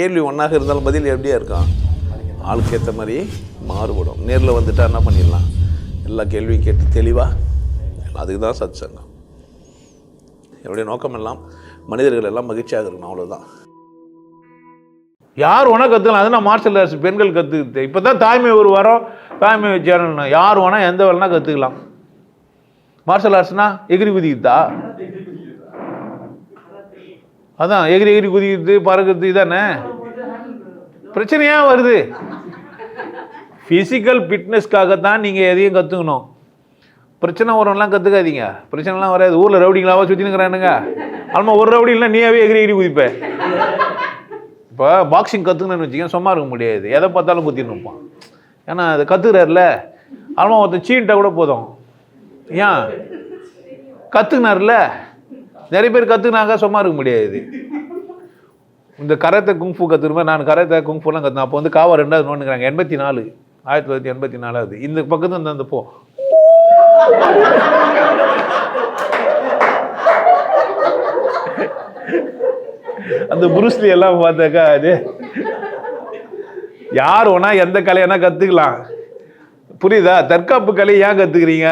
கேள்வி ஒன்றாக இருந்தாலும் பதில் எப்படியா இருக்கும்? ஆளுக்கு ஏற்ற மாதிரி மாறுபடும். நேரில் வந்துட்டா என்ன பண்ணிடலாம்? எல்லா கேள்வியும் கேட்டு தெளிவாக அதுக்கு தான் சத் சங்கம் என்னுடைய நோக்கம் எல்லாம் மனிதர்கள் எல்லாம் மகிழ்ச்சியாக இருக்கணும் அவ்வளோதான் யார் வேணால் கற்றுக்கலாம் அது நான் மார்ஷல் ஆர்ட்ஸ் பெண்கள் கற்றுக்கிட்டு இப்போ தான் தாய்மை ஒரு வாரம் தாய்மை சேனல் யார் வேணால் எந்த வேலைனா கற்றுக்கலாம் மார்ஷல் ஆர்ட்ஸ்னால் எகிரி குதிக்குதா அதான் எகிரி எகிரி குதிக்கிறது பறக்கிறது இதானே? பிரச்சனையாக வருது? ஃபிசிக்கல் ஃபிட்னஸ்க்காக தான் நீங்கள் எதையும் கற்றுக்கணும் பிரச்சனை உரம்லாம் கற்றுக்காதீங்க பிரச்சனைலாம் வராது. ஊரில் ரவுடிங்களாவா சுற்றினுங்கிறானுங்க ஆல்மா ஒரு ரவுடி இல்லை நீயாவே எகிரி எகிரி குதிப்ப. இப்போ பாக்ஸிங் கற்றுக்கணும்னு வச்சுக்கேன் சும்மா இருக்க முடியாது. எதை பார்த்தாலும் குத்தின்னு இருப்பான். ஏன்னா அது கற்றுக்கிறாருல ஆல்மா ஒருத்தன் சீன்ட்டா கூட போதும். ஏன்? கற்றுக்கினார்ல நிறைய பேர் கற்றுக்கினாங்க சும்மா இருக்க முடியாது. இந்த கரத்தை குங்ஃபு கற்றுருமே நான் கரத்தை குங்ஃபுலாம் கற்றுனேன் அப்போ வந்து காவா ரெண்டாவது நோண்டுங்கிறாங்க. எண்பத்தி நாலு ஆயிரத்தி தொள்ளாயிரத்தி எண்பத்தி நாலாவது இந்த பக்கத்து வந்து அந்த போ. அந்த புருஸ்லி எல்லாம் பார்த்தாக்கா அது. யார் வேணா எந்த கலையானா கற்றுக்கலாம் புரியுதா? தற்காப்பு கலை ஏன் கற்றுக்குறீங்க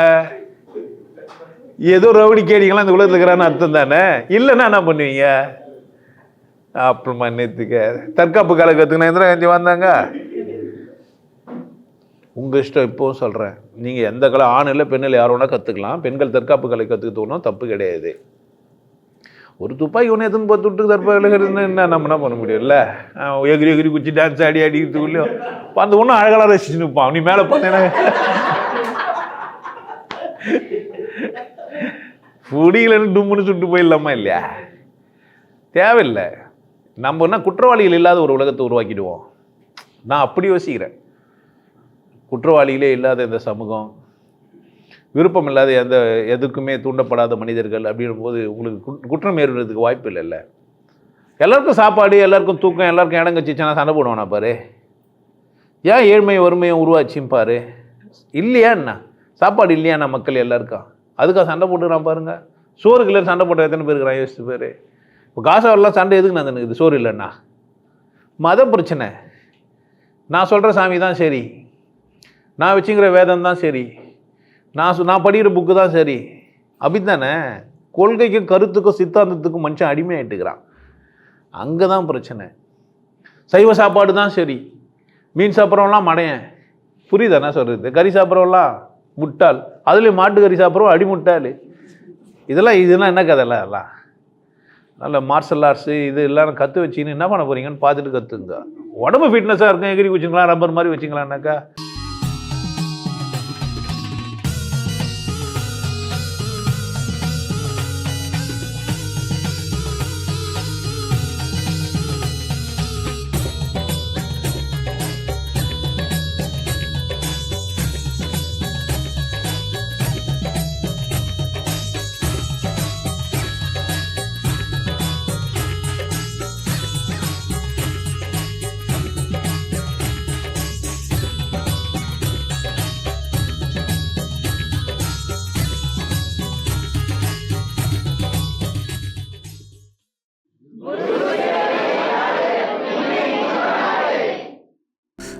ஏதோ ரவுடி கேடிங்களாம் இந்த உலகத்தில் இருக்கிறான்னு அர்த்தம் தானே? இல்லைன்னா என்ன பண்ணுவீங்க? அப்புறமா நேற்றுக்க தற்காப்பு கலை கற்றுக்கினா இந்திரா காந்தி வந்தாங்க. உங்கள் இஷ்டம் இப்போவும் சொல்கிறேன் நீங்கள் எந்த கலை ஆண் இல்லை பெண்ணில் இல்லை யார் வேணால் கற்றுக்கலாம் பெண்கள் தற்காப்பு கலை கற்றுக்கிட்டோம்னா தப்பு கிடையாது. ஒரு துப்பாக்கி ஒன்று எதுன்னு பத்து விட்டு தற்பாலுகிறதுன்னு என்ன? நம்ம என்ன பண்ண முடியும்ல எகிரி எகிரி குச்சி டான்ஸ் ஆடி அடிக்கிறதுக்குள்ளேயும் அந்த ஒன்றும் அழகாக ரசிச்சு நிற்பான் நீ மேலே பார்த்தேன்னா. புடியிலன்னு டும்முன்னு சுட்டு போயிடலாமா இல்லையா? தேவையில்லை. நம்ம என்ன குற்றவாளிகள் இல்லாத ஒரு உலகத்தை உருவாக்கிடுவோம். நான் அப்படி யோசிக்கிறேன். குற்றவாளிகளே இல்லாத இந்த சமூகம் விருப்பம் இல்லாத எந்த எதுக்குமே தூண்டப்படாத மனிதர்கள் அப்படின்னும் போது உங்களுக்கு குற்றம் ஏறுறதுக்கு வாய்ப்பு இல்லைல்ல. எல்லாருக்கும் சாப்பாடு எல்லாருக்கும் தூக்கம் எல்லாருக்கும் இடம் கச்சிச்சானா சண்டை போடுவானா பாரு? ஏன் ஏழ்மையும் வறுமையை உருவாச்சும் பாரு? இல்லையா என்ன? சாப்பாடு இல்லையாண்ணா மக்கள் எல்லாருக்கும்? அதுக்காக சண்டை போட்டுக்கிறான் பாருங்க. சோறு கிளர் சண்டை போட்ட எத்தனை பேர் இருக்கிறான் யோசிச்சு பேர். இப்போ காசாவெல்லாம் சண்டை எதுக்கு நான் இது சோறு இல்லைண்ணா. மத பிரச்சனை. நான் சொல்கிற சாமி தான் சரி. நான் வச்சுங்கிற வேதம் தான் சரி. நான் நான் படிக்கிற புக்கு தான் சரி. அப்படித்தானே? கொள்கைக்கும் கருத்துக்கும் சித்தாந்தத்துக்கும் மனுஷன் அடிமையாயிட்டுக்கிறான். அங்கே தான் பிரச்சனை. சைவ சாப்பாடு தான் சரி. மீன் சாப்பிட்றவங்களாம் மடையன். புரியுதா என்ன சொல்கிறது கறி சாப்பிட்றவங்களாம் முட்டாள். அதுலேயும் மாட்டுக்கறி கறி சாப்பிட்றோம் அடிமுட்டாள். இதெல்லாம் இதெல்லாம் என்ன கதைலாம் எல்லாம் நல்ல மார்ஷல் ஆர்ட்ஸு இது எல்லாம் கற்று வச்சின்னு என்ன பண்ண போகிறீங்கன்னு பார்த்துட்டு கற்றுங்க உடம்பு ஃபிட்னஸாக இருக்கும் எகிரி வச்சுங்களா ரப்பர் மாதிரி வச்சுங்களான்னாக்கா?